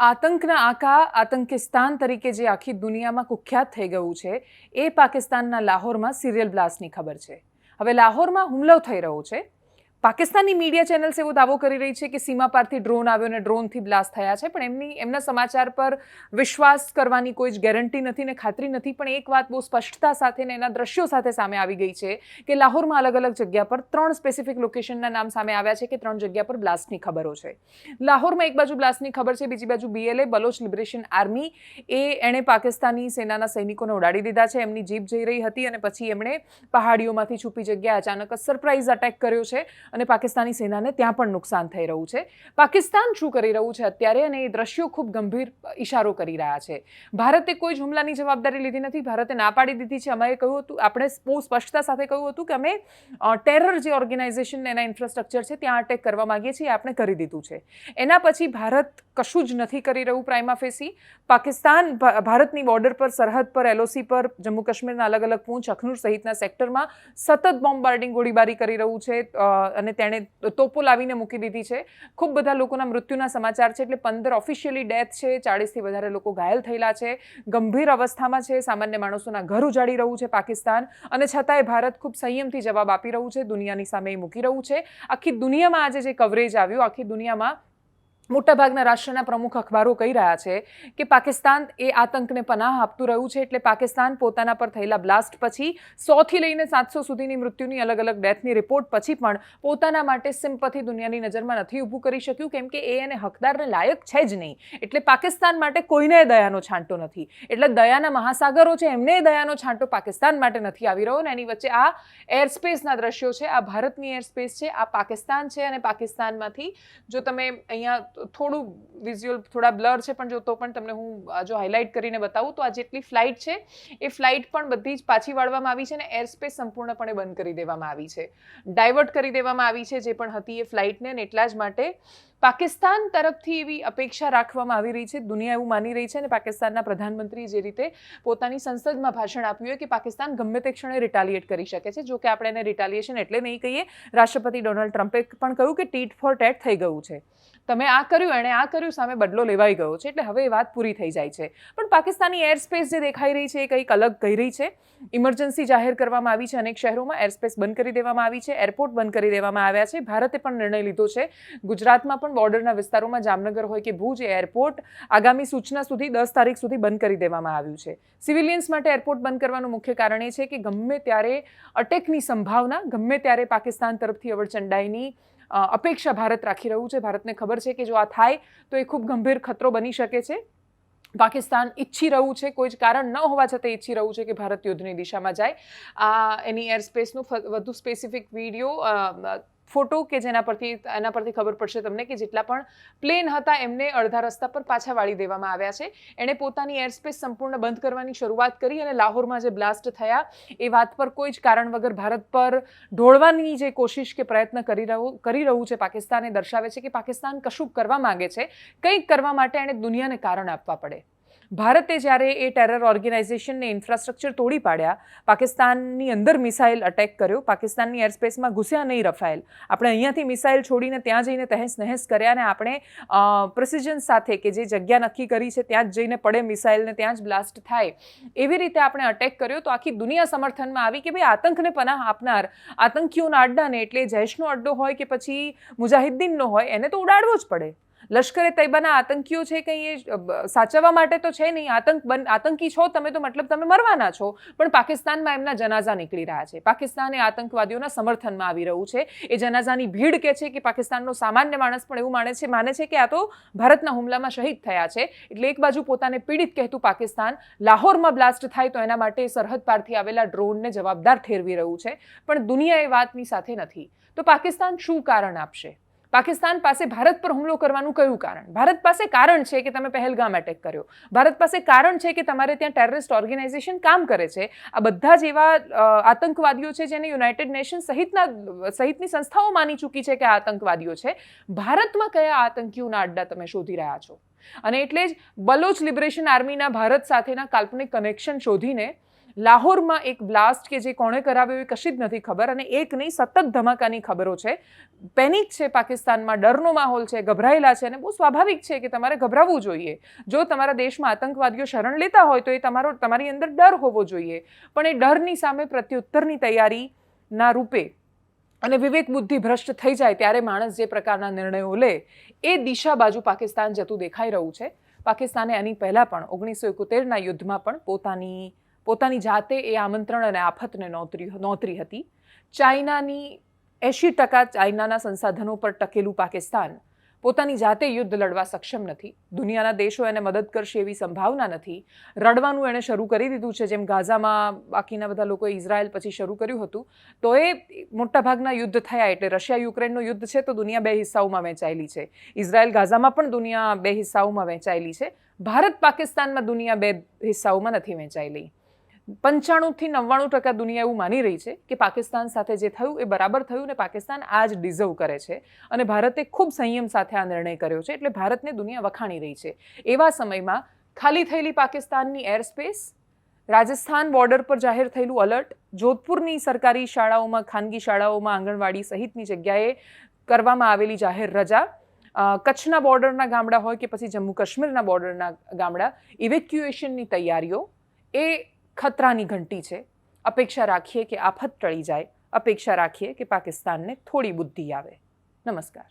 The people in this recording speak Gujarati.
આતંકના આકા આતંકિસ્તાન તરીકે જે આખી દુનિયામાં કુખ્યાત થઈ ગયું છે, એ પાકિસ્તાનના લાહોરમાં સિરિયલ બ્લાસ્ટની ખબર છે. હવે લાહોરમાં હુમલો થઈ રહ્યો છે. પાકિસ્તાનની મીડિયા ચેનલ્સ એવો દાવો કરી રહી છે કે સીમા પારથી ડ્રોન આવ્યો અને ડ્રોનથી બ્લાસ્ટ થયા છે, પણ એમની, એમના સમાચાર પર વિશ્વાસ કરવાની કોઈ જ ગેરંટી નથી ને ખાતરી નથી, પણ એક વાત બહુ સ્પષ્ટતા સાથે ને એના દ્રશ્યો સાથે સામે આવી ગઈ છે કે લાહોરમાં અલગ અલગ જગ્યા પર ત્રણ સ્પેસિફિક લોકેશનના નામ સામે આવ્યા છે કે ત્રણ જગ્યા પર બ્લાસ્ટની ખબરો છે. લાહોરમાં એક બાજુ બ્લાસ્ટની ખબર છે, બીજી બાજુ બીએલએ બલોચ લિબરેશન આર્મી એ એણે પાકિસ્તાની સેનાના સૈનિકોને ઉડાડી દીધા છે, એમની જીપ જઈ રહી હતી અને પછી એમણે પહાડીઓમાંથી છુપી જગ્યાએ અચાનક જ સરપ્રાઇઝ અટેક કર્યો છે. અને પાકિસ્તાની સેનાને ત્યાં પણ નુકસાન થઈ રહ્યું છે. પાકિસ્તાન શું કરી રહ્યું છે અત્યારે અને એ દ્રશ્યો ખૂબ ગંભીર ઇશારો કરી રહ્યા છે. ભારતે કોઈ જ હુમલાની જવાબદારી લીધી નથી. ભારતે ના પાડી દીધી છે. અમે કહ્યું હતું, આપણે બહુ સ્પષ્ટતા સાથે કહ્યું હતું કે અમે ટેરર જે ઓર્ગેનાઇઝેશન એના ઇન્ફ્રાસ્ટ્રક્ચર છે ત્યાં અટેક કરવા માગીએ છીએ આપણે કરી દીધું છે. એના પછી ભારત કશું જ નથી કરી રહ્યું પ્રાઇમા ફેસી પાકિસ્તાન ભારતની બોર્ડર પર, સરહદ પર એલઓસી પર, જમ્મુ કાશ્મીરના અલગ અલગ પૂંછ અખનૂર સહિતના સેક્ટરમાં સતત બોમ્બાર્ડિંગ ગોળીબારી કરી રહ્યું છે. અને તેણે તોપો લાવીને મૂકી દીધી છે. ખૂબ બધા લોકોના મૃત્યુના સમાચાર છે, એટલે પંદર ઓફિશિયલી ડેથ છે, ચાળીસથી વધારે લોકો ઘાયલ થયેલા છે. ગંભીર અવસ્થામાં છે, સામાન્ય માણસોના ઘર ઉજાડી રહ્યું છે પાકિસ્તાન. અને છતાંય ભારત ખૂબ સંયમથી જવાબ આપી રહ્યું છે, દુનિયાની સામે મૂકી રહ્યું છે. આખી દુનિયામાં આજે જે કવરેજ આવ્યું, આખી દુનિયામાં મોટાભાગના રાષ્ટ્રના પ્રમુખ અખબારો કહી રહ્યા છે કે પાકિસ્તાન એ આતંકને પનાહ આપતું રહ્યું છે એટલે પાકિસ્તાન પોતાના પર થયેલા બ્લાસ્ટ પછી સોથી લઈને સાતસો સુધીની મૃત્યુની અલગ અલગ ડેથની રિપોર્ટ પછી પણ પોતાના માટે સિમ્પથી દુનિયાની નજરમાં નથી ઊભું કરી શક્યું, કેમ કે એ એને હકદારને લાયક છે જ નહીં. એટલે પાકિસ્તાન માટે કોઈને દયાનો છાંટો નથી. એટલે દયાના મહાસાગરો છે, એમને દયાનો છાંટો પાકિસ્તાન માટે નથી આવી રહ્યો ને એની વચ્ચે આ એરસ્પેસના દ્રશ્યો છે, આ ભારતની એરસ્પેસ છે, આ પાકિસ્તાન છે અને પાકિસ્તાનમાંથી જો તમે અહીંયા થોડું વિઝ્યુઅલ થોડા બ્લર છે, પણ જો તો પણ તમને હું જો હાઇલાઇટ કરીને બતાવું, તો આ જેટલી ફ્લાઇટ છે, એ ફ્લાઇટ પણ બધી જ પાછી વાળવામાં આવી છે અને એરસ્પેસ સંપૂર્ણપણે બંધ કરી દેવામાં આવી છે. ડાયવર્ટ કરી દેવામાં આવી છે, જે પણ હતી એ ફ્લાઇટને અને એટલા જ માટે પાકિસ્તાન તરફથી એવી અપેક્ષા રાખવામાં આવી રહી છે, દુનિયા એવું માની રહી છે અને પાકિસ્તાનના પ્રધાનમંત્રીએ જે રીતે પોતાની સંસદમાં ભાષણ આપ્યું હોય કે પાકિસ્તાન ગમે તે ક્ષણે રિટાલિએટ કરી શકે છે. જો કે આપણે એને રિટાલિએશન એટલે નહીં કહીએ, રાષ્ટ્રપતિ ડોનાલ્ડ ટ્રમ્પે પણ કહ્યું કે ટીટ ફોર ટેટ થઈ ગયું છે. તમે આ કર્યું એણે આ કર્યું સામે બદલો લેવાઈ ગયો છે. એટલે હવે એ વાત પૂરી થઈ જાય છે. પણ પાકિસ્તાની એર સ્પેસ જે દેખાઈ રહી છે એ કંઈક અલગ કહી રહી છે. ઇમરજન્સી જાહેર કરવામાં આવી છે અનેક શહેરોમાં. એર સ્પેસ બંધ કરી દેવામાં આવી છે. એરપોર્ટ બંધ કરી દેવામાં આવ્યા છે. ભારતે પણ નિર્ણય લીધો છે. ગુજરાતમાં પણ બોર્ડરના વિસ્તારોમાં જામનગર હોય કે ભુજ એરપોર્ટ આગામી સૂચના સુધી દસ તારીખ સુધી બંધ કરી દેવામાં આવ્યું છે. સિવિલિયન્સ માટે એરપોર્ટ બંધ કરવાનું મુખ્ય કારણ એ છે કે ગમે ત્યારે અટેકની સંભાવના ગમે ત્યારે પાકિસ્તાન તરફથી અવડચંડાઈની અ, અપેક્ષા ભારત રાખી રહ્યું છે. ભારતને ખબર છે કે જો આ થાય, તો એ ખૂબ ગંભીર ખતરો બની શકે છે. પાકિસ્તાન ઈચ્છી રહ્યું છે, કોઈ જ કારણ ન હોવા છતાં ઈચ્છી રહ્યું છે કે ભારત યુદ્ધની દિશામાં જાય. આ, એની એર સ્પેસનું વધુ સ્પેસિફિક વીડિયો ફોટો કે જેના પરથી, એના પરથી ખબર પડશે તમને કે જેટલા પણ પ્લેન હતા એમને અડધા રસ્તા પર પાછા વાળી દેવામાં આવ્યા છે. એણે પોતાની એર સ્પેસ સંપૂર્ણ બંધ કરવાની શરૂઆત કરી અને લાહોરમાં જે બ્લાસ્ટ થયા, એ વાત પર કોઈ જ કારણ વગર ભારત પર ઢોળવાની જે કોશિશ કે પ્રયત્ન કરી રહ્યું કરી રહ્યું છે, પાકિસ્તાન દર્શાવે છે કે પાકિસ્તાન કશું કરવા માંગે છે. કંઈક કરવા માટે એણે દુનિયાને કારણ આપવા પડે. ભારતે જ્યારે એ ટેરર ઓર્ગેનાઇઝેશનને ઇન્ફ્રાસ્ટ્રક્ચર તોડી પાડ્યા, પાકિસ્તાનની અંદર મિસાઇલ અટેક કર્યો, પાકિસ્તાનની એરસ્પેસમાં ઘૂસ્યા નહીં રફાયેલ. આપણે અહીંયાથી મિસાઇલ છોડીને ત્યાં જઈને તહેસ નહેસ કર્યા અને આપણે પ્રિસિઝન સાથે કે જે જગ્યા નક્કી કરી છે ત્યાં જ જઈને પડે મિસાઇલને, ત્યાં જ બ્લાસ્ટ થાય. એવી રીતે આપણે અટેક કર્યો તો આખી દુનિયા સમર્થનમાં આવી કે ભાઈ આતંકને પનાહ આપનાર, આતંકીઓના અડ્ડાને એટલે જૈશનો અડ્ડો હોય કે પછી મુજાહિદ્દીનનો હોય, એને તો ઉડાડવો જ પડે. લશ્કરે તૈબાના આતંકીઓ છે કંઈ એ સાચવવા માટે તો છે નહીં. આતંક બન, આતંકી છો તમે તો મતલબ તમે મરવાના છો. પણ પાકિસ્તાનમાં એમના જનાઝા નીકળી રહ્યા છે. પાકિસ્તાન એ આતંકવાદીઓના સમર્થનમાં આવી રહ્યું છે. એ જનાઝાની ભીડ કે છે કે પાકિસ્તાનનો સામાન્ય માણસ પણ એવું માને છે માને છે કે આ તો ભારતના હુમલામાં શહીદ થયા છે. એટલે એક બાજુ પોતાને પીડિત કહેતું પાકિસ્તાન લાહોરમાં બ્લાસ્ટ થાય તો એના માટે સરહદ પારથી આવેલા ડ્રોનને જવાબદાર ઠેરવી રહ્યું છે. પણ દુનિયા એ વાતની સાથે નથી. તો પાકિસ્તાન શું કારણ આપશે? પાકિસ્તાન પાસે ભારત પર હુમલો કરવાનું કયું કારણ? ભારત પાસે કારણ છે કે તમે પહેલગામ એટેક કર્યો. ભારત પાસે કારણ છે કે તમારે ત્યાં ટેરરિસ્ટ ઓર્ગેનાઇઝેશન કામ કરે છે. આ બધા જ એવા આતંકવાદીઓ છે જેને યુનાઇટેડ નેશન સહિતના, સહિતની સંસ્થાઓ માની ચૂકી છે કે આ આતંકવાદીઓ છે. ભારતમાં કયા આતંકીઓના અડ્ડા તમે શોધી રહ્યા છો? અને એટલે જ બલોચ લિબરેશન આર્મીના ભારત સાથેના કાલ્પનિક કનેક્શન શોધીને લાહોરમાં એક બ્લાસ્ટ કે જે કોણે કરાવ્યો એ કશી જ નથી ખબર અને એક નહીં, સતત ધમાકાની ખબરો છે. પેનિક છે પાકિસ્તાનમાં, ડરનો માહોલ છે, ગભરાયેલા છે અને બહુ સ્વાભાવિક છે કે તમારે ગભરાવવું જોઈએ. જો તમારા દેશમાં આતંકવાદીઓ શરણ લેતા હોય તો એ તમારો, તમારી અંદર ડર હોવો જોઈએ. પણ એ ડરની સામે પ્રત્યુત્તરની તૈયારીના રૂપે અને વિવેક બુદ્ધિ ભ્રષ્ટ થઈ જાય ત્યારે માણસ જે પ્રકારના નિર્ણયો લે એ દિશા બાજુ પાકિસ્તાન જતું દેખાઈ રહ્યું છે. પાકિસ્તાને આની પહેલાં પણ ઓગણીસો એકોતેરના યુદ્ધમાં પણ પોતાની પોતાની જાતે એ આમંત્રણ અને આફતને નોતરી નોતરી હતી. ચાઇનાની એંશી ટકા ચાઇનાના સંસાધનો પર ટકેલું પાકિસ્તાન પોતાની જાતે યુદ્ધ લડવા સક્ષમ નથી. દુનિયાના દેશો એને મદદ કરશે એવી સંભાવના નથી. રડવાનું એણે શરૂ કરી દીધું છે, જેમ ગાઝામાં બાકીના બધા લોકોએ ઇઝરાયલ પછી શરૂ કર્યું હતું. તો એ મોટાભાગના યુદ્ધ થયા એટલે રશિયા યુક્રેનનું યુદ્ધ છે તો દુનિયા બે હિસ્સાઓમાં વહેંચાયેલી છે. ઇઝરાયલ ગાઝામાં પણ દુનિયા બે હિસ્સાઓમાં વહેંચાયેલી છે. ભારત પાકિસ્તાનમાં દુનિયા બે હિસ્સાઓમાં નથી વહેંચાયેલી. પંચાણુંથી નવ્વાણું ટકા દુનિયા એવું માની રહી છે કે પાકિસ્તાન સાથે જે થયું એ બરાબર થયું ને પાકિસ્તાન આ જ ડિઝર્વ કરે છે. અને ભારતે ખૂબ સંયમ સાથે આ નિર્ણય કર્યો છે એટલે ભારતને દુનિયા વખાણી રહી છે. એવા સમયમાં ખાલી થયેલી પાકિસ્તાનની એર સ્પેસ રાજસ્થાન બોર્ડર પર જાહેર થયેલું અલર્ટ જોધપુરની સરકારી શાળાઓમાં, ખાનગી શાળાઓમાં, આંગણવાડી સહિતની જગ્યાએ કરવામાં આવેલી જાહેર રજા કચ્છના બોર્ડરના ગામડા હોય કે પછી જમ્મુ કાશ્મીરના બોર્ડરના ગામડા ઇવેક્યુએશનની તૈયારીઓ, એ ખતરાની ઘંટી છે. અપેક્ષા રાખીએ કે આફત ટળી જાય. અપેક્ષા રાખીએ કે પાકિસ્તાનને થોડી બુદ્ધિ આવે. નમસ્કાર.